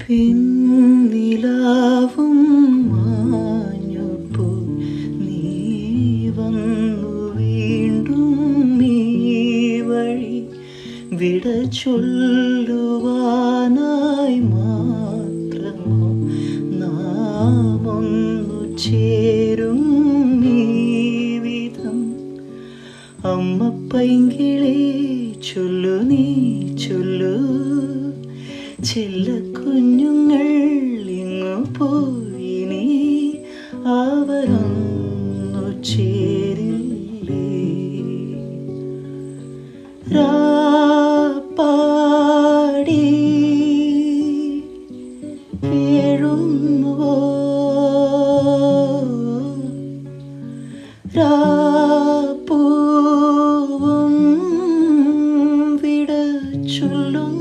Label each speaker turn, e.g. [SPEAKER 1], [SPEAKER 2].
[SPEAKER 1] പിന്നിലാവും മാഞ്ഞപ്പോ നീ വന്നു വീണ്ടും നീ വഴി വിട ചൊല്ലുവാനായി മാത്രമോ നാം ഒന്നു ചേരും നീവിധം വിധം? അമ്മ പൈങ്കിളി ചൊല്ലു നീ ചൊല്ലു ചെല്ല കുഞ്ഞുങ്ങൾ ഇങ്ങു പോയിനി അവരൊന്നു ചേരില്ലേ? രാപ്പാടി പൂവും വിട ചൊല്ലുന്നു